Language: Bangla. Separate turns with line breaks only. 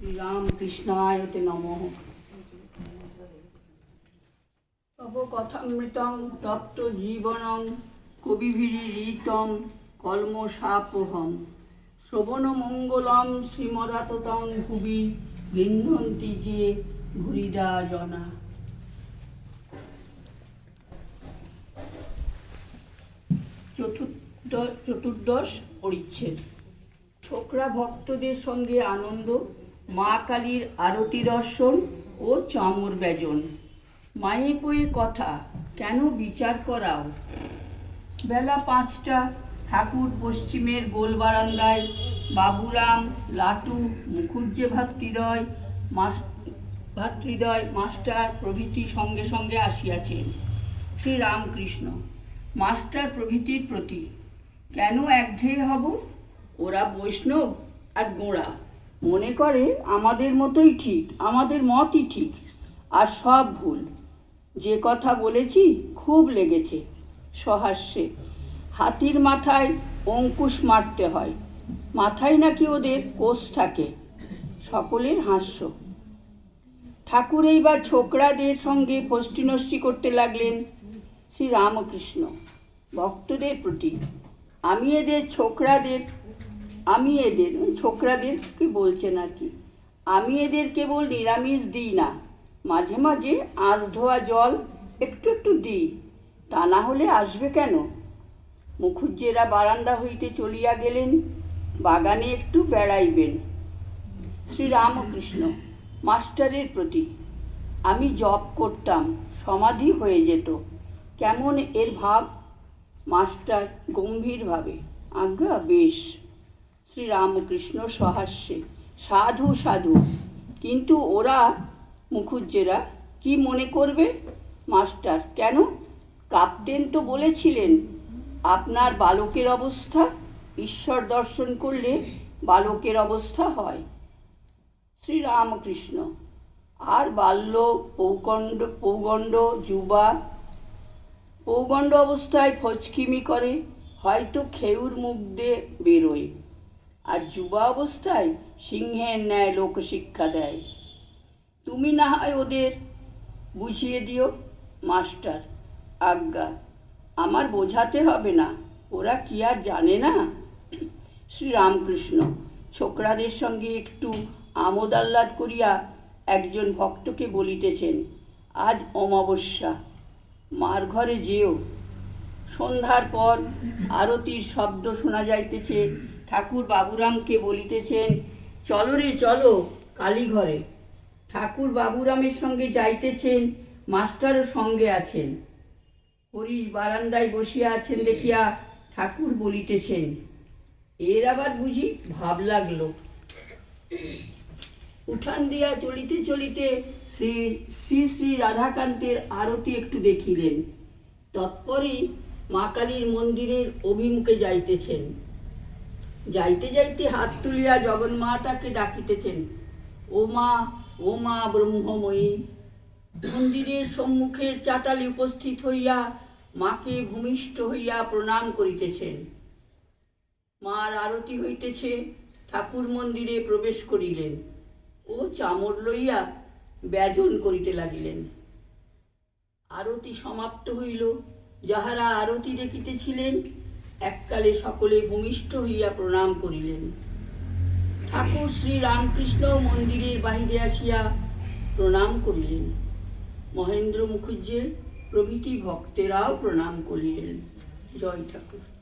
শ্রীরামকৃষ্ণায়তে নম। তব কথামৃতং তপ্ত জীবনং কবিভিরি রীতম কলমসাপোহম শ্রবণ মঙ্গলম শ্রীমদাততং ভুবি গৃহন্তি যে ভুরিদা জনা। চতুর্দ, চতুর্দশ পরিচ্ছেদ। ছোকরা ভক্তদের সঙ্গে আনন্দ মা কালীর আরতি দর্শন ও চামর ব্যজন। মায়ে পয়ে কথা, কেন বিচার করাও? বেলা পাঁচটা, ঠাকুর পশ্চিমের গোল বারান্দায়, বাবুরাম, লাটু, মুখুজ্জে ভাতৃদয়, মাস, ভাতৃদয়, মাস্টার প্রভৃতি সঙ্গে সঙ্গে আসিয়াছেন। শ্রী রামকৃষ্ণ, মাস্টার প্রভৃতির প্রতি, কেন একঘেয়ে হব? ওরা বৈষ্ণব আর গোঁড়া। মনে করে আমাদের মতোই ঠিক, আমাদের মতই ঠিক, আর সব ভুল। যে কথা বলেছি খুব লেগেছে সহাস্যে। হাতির মাথায় অঙ্কুশ মারতে হয়, মাথায় নাকি ওদের কোষ থাকে, সকলের হাস্য। ঠাকুর এইবার ছোকরাদের সঙ্গে ফষ্টিনষ্টি করতে লাগলেন শ্রী রামকৃষ্ণ ভক্তদের প্রতি। আমি এদের ছোকরাদের আমি এদের ছোকরাদের কি বলছেন আর কি আমি এদের কেবল নিরামিষ দিই না। মাঝে মাঝে আঁশ ধোয়া জল একটু একটু দিই। তা না হলে আসবে কেন? মুখুজ্জেরা বারান্দা হইতে চলিয়া গেলেন, বাগানে একটু বেড়াইবেন। শ্রীরামকৃষ্ণ, মাস্টারের প্রতি, আমি জপ করতাম, সমাধি হয়ে যেত। কেমন এর ভাব? মাস্টার গম্ভীরভাবে, আজ্ঞা, বেশ। শ্রীরামকৃষ্ণ সহাস্যে। সাধু সাধু। কিন্তু ওরা মুখুজ্জেরা কি মনে করবে? মাস্টার, কেন? কাপ্তেন তো বলেছিলেন, আপনার বালকের অবস্থা, ঈশ্বর দর্শন করলে বালকের অবস্থা হয়। শ্রীরামকৃষ্ণ, আর বাল্য, পৌকণ্ড, পৌগণ্ড, যুবা, পৌগণ্ড অবস্থায় ফচকিমি করে, হয়তো খেউর মুখ দিয়ে বেরোয়। আর যুবা অবস্থায় সিংহের ন্যায় লোকশিক্ষা দেয়। তুমি না হয় ওদের বুঝিয়ে দিও, মাস্টার। আজ্ঞা, আমার বোঝাতে হবে না। ওরা কি আর জানে না? শ্রীরামকৃষ্ণ, ছোকরাদের সঙ্গে একটু আমোদ আহ্লাদ করিয়া একজন ভক্তকে বলিতেছেন, আজ অমাবস্যা, মার ঘরে যেও। সন্ধ্যার পর আরতির শব্দ শোনা যাইতেছে ঠাকুর বাবুরামকে বলিতেছেন, চলো রে, চলো কালীঘরে। ঠাকুর বাবুরামের সঙ্গে যাইতেছেন মাস্টারও সঙ্গে আছেন। হরিশ বারান্দায় বসিয়া আছেন দেখিয়া ঠাকুর বলিতেছেন, এর আবার বুঝি ভাব লাগল। উঠান দিয়া চলিতে চলিতে শ্রী শ্রী শ্রী রাধাকান্তের আরতি একটু দেখিলেন। তৎপরই মা কালীর মন্দিরের অভিমুখে যাইতেছেন। যাইতে যাইতে হাত তুলিয়া জগন্মাতাকে ডাকিতেছেন, ও মা ও মা ব্রহ্মময়ী, মন্দিরের সম্মুখে চাতালি উপস্থিত হইয়া মাকে ভূমিষ্ঠ হইয়া প্রণাম করিতেছেন। মার আরতি হইতেছে, ঠাকুর মন্দিরে প্রবেশ করিলেন। ও চামর লইয়া ব্যজন করিতে লাগিলেন। আরতি সমাপ্ত হইল, যাহারা আরতি দেখিতেছিলেন এককালে সকলে ভূমিষ্ঠ হইয়া প্রণাম করিলেন। ঠাকুর শ্রী রামকৃষ্ণ মন্দিরের বাহিরে আসিয়া প্রণাম করিলেন। মহেন্দ্র মুখুজ্জে প্রভৃতি ভক্তেরাও প্রণাম করিলেন। জয় ঠাকুর।